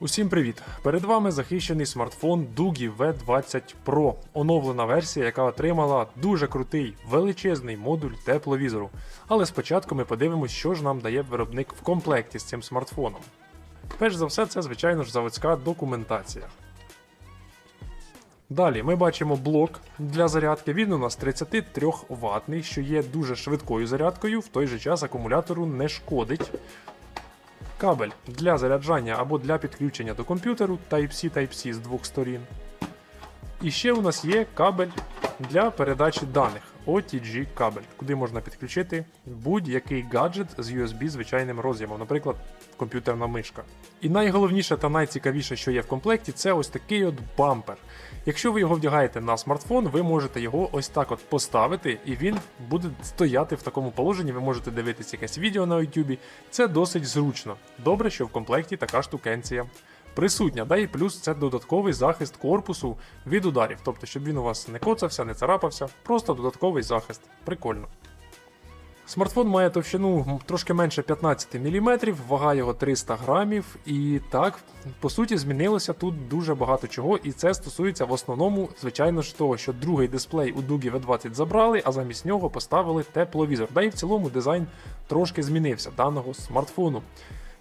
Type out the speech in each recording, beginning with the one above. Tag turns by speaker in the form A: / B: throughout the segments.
A: Усім привіт! Перед вами захищений смартфон Dugi V20 Pro, оновлена версія, яка отримала дуже крутий величезний модуль тепловізору. Але спочатку ми подивимось, що ж нам дає виробник в комплекті з цим смартфоном. Перш за все, це, звичайно ж, заводська документація. Далі ми бачимо блок для зарядки. Він у нас 33 ватний, що є дуже швидкою зарядкою, в той же час акумулятору не шкодить. Кабель для заряджання або для підключення до комп'ютеру Type-C Type-C з двох сторін. І ще у нас є кабель для передачі даних OTG кабель, куди можна підключити будь-який гаджет з USB звичайним роз'ємом, наприклад, комп'ютерна мишка. І найголовніше та найцікавіше, що є в комплекті, це ось такий от бампер. Якщо ви його вдягаєте на смартфон, ви можете його ось так от поставити, і він буде стояти в такому положенні. Ви можете дивитися якесь відео на YouTube. Це досить зручно. Добре, що в комплекті така штукенція присутня. Да і плюс це додатковий захист корпусу від ударів, тобто, щоб він у вас не коцався, не царапався, просто додатковий захист. Прикольно. Смартфон має товщину трошки менше 15 мм, вага його 300 грамів. І так, по суті, змінилося тут дуже багато чого, і це стосується в основному, звичайно ж, того, що другий дисплей у Дугі V20 забрали, а замість нього поставили тепловізор. Да і в цілому дизайн трошки змінився даного смартфону.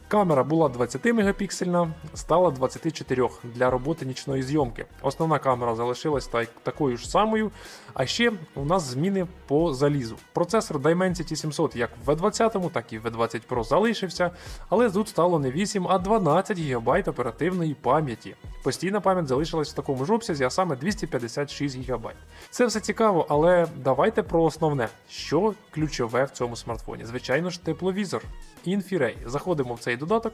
A: Камера була 20 мегапіксельна, стала 24 для роботи нічної зйомки. Основна камера залишилась та- такою ж самою. А ще у нас зміни по залізу. Процесор Dimensity 700 як в V20, так і в V20 Pro залишився, але тут стало не 8, а 12 ГБ оперативної пам'яті. Постійна пам'ять залишилась в такому ж обсязі, а саме 256 ГБ. Це все цікаво, але давайте про основне, що ключове в цьому смартфоні. Звичайно ж, тепловізор. Infiray. Заходимо в цей додаток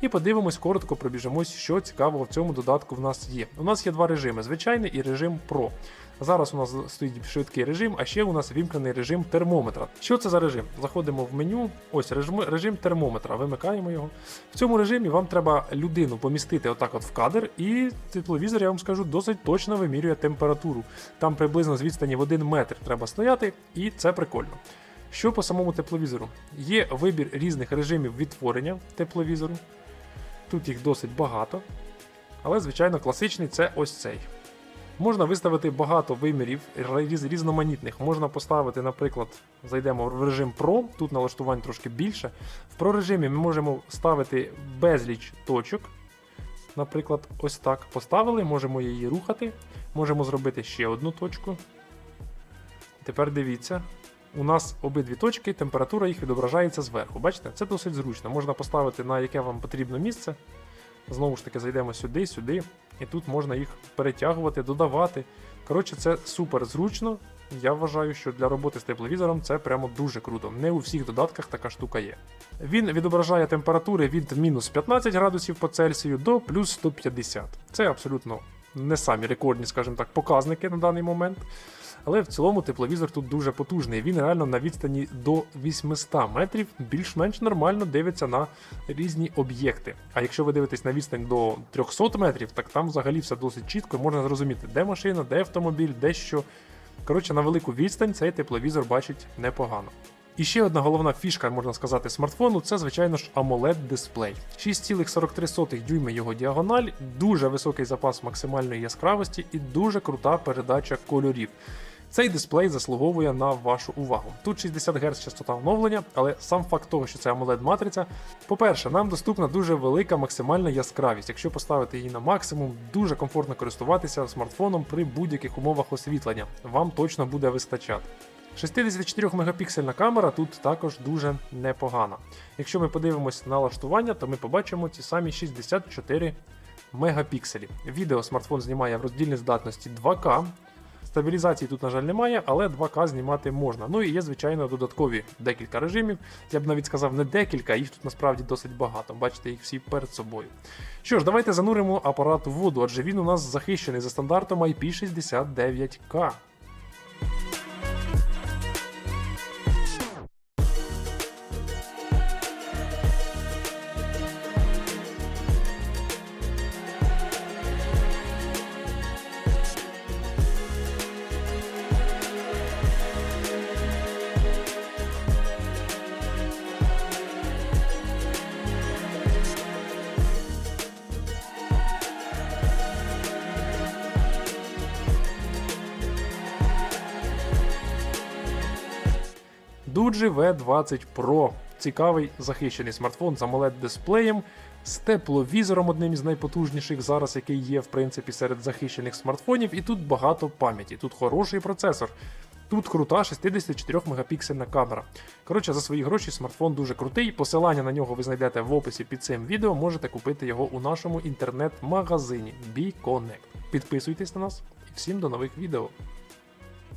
A: і подивимось, коротко пробіжимось, що цікавого в цьому додатку в нас є. У нас є два режими: звичайний і режим Pro. Зараз у нас стоїть швидкий режим, а ще у нас вімкнений режим термометра. Що це за режим? Заходимо в меню. Ось режим, режим термометра. Вимикаємо його. В цьому режимі вам треба людину помістити отак от в кадр, і тепловізор, я вам скажу, досить точно вимірює температуру. Там приблизно з відстані в 1 метр треба стояти, і це прикольно. Що по самому тепловізору? Є вибір різних режимів відтворення тепловізору. Тут їх досить багато. Але, звичайно, класичний це ось цей. Можна виставити багато вимірів різноманітних. Можна поставити, наприклад, зайдемо в режим Pro, тут налаштувань трошки більше. В Pro режимі ми можемо ставити безліч точок. Наприклад, ось так поставили, можемо її рухати. Можемо зробити ще одну точку. Тепер дивіться, у нас обидві точки, температура їх відображається зверху. Бачите, це досить зручно. Можна поставити на яке вам потрібно місце. Знову ж таки, зайдемо сюди, сюди, і тут можна їх перетягувати, додавати. Коротше, це супер зручно. Я вважаю, що для роботи з тепловізором це прямо дуже круто. Не у всіх додатках така штука є. Він відображає температури від мінус 15 градусів по Цельсію до плюс 150. Це абсолютно не самі рекордні, скажімо так, показники на даний момент. Але в цілому тепловізор тут дуже потужний. Він реально на відстані до 800 метрів більш-менш нормально дивиться на різні об'єкти. А якщо ви дивитесь на відстань до 300 метрів, так там взагалі все досить чітко, можна зрозуміти, де машина, де автомобіль, де що. Коротше, на велику відстань цей тепловізор бачить непогано. І ще одна головна фішка, можна сказати, смартфону це, звичайно ж, amoled дисплей 6,43 дюйми його діагональ, дуже високий запас максимальної яскравості і дуже крута передача кольорів. Цей дисплей заслуговує на вашу увагу. Тут 60 Гц частота оновлення, але сам факт того, що це amoled матриця, по-перше, нам доступна дуже велика максимальна яскравість. Якщо поставити її на максимум, дуже комфортно користуватися смартфоном при будь-яких умовах освітлення. Вам точно буде вистачати. 64 мегапіксельна камера тут також дуже непогана. Якщо ми подивимось на налаштування, то ми побачимо ті самі 64 мегапікселі. Відео смартфон знімає в роздільній здатності 2К. Стабілізації тут, на жаль, немає, але 2К знімати можна. Ну і є, звичайно, додаткові декілька режимів. Я б навіть сказав не декілька, їх тут насправді досить багато. Бачите їх всі перед собою. Що ж, давайте зануримо апарат в воду, адже він у нас захищений за стандартом IP69K. Duji V20 Pro. Цікавий захищений смартфон з amoled дисплеєм, з тепловізором, одним із найпотужніших зараз, який є в принципі серед захищених смартфонів. І тут багато пам'яті, тут хороший процесор. Тут крута 64 мегапіксельна камера. Коротше, за свої гроші смартфон дуже крутий. Посилання на нього ви знайдете в описі під цим відео. Можете купити його у нашому інтернет-магазині BeConnect. Підписуйтесь на нас і всім до нових відео.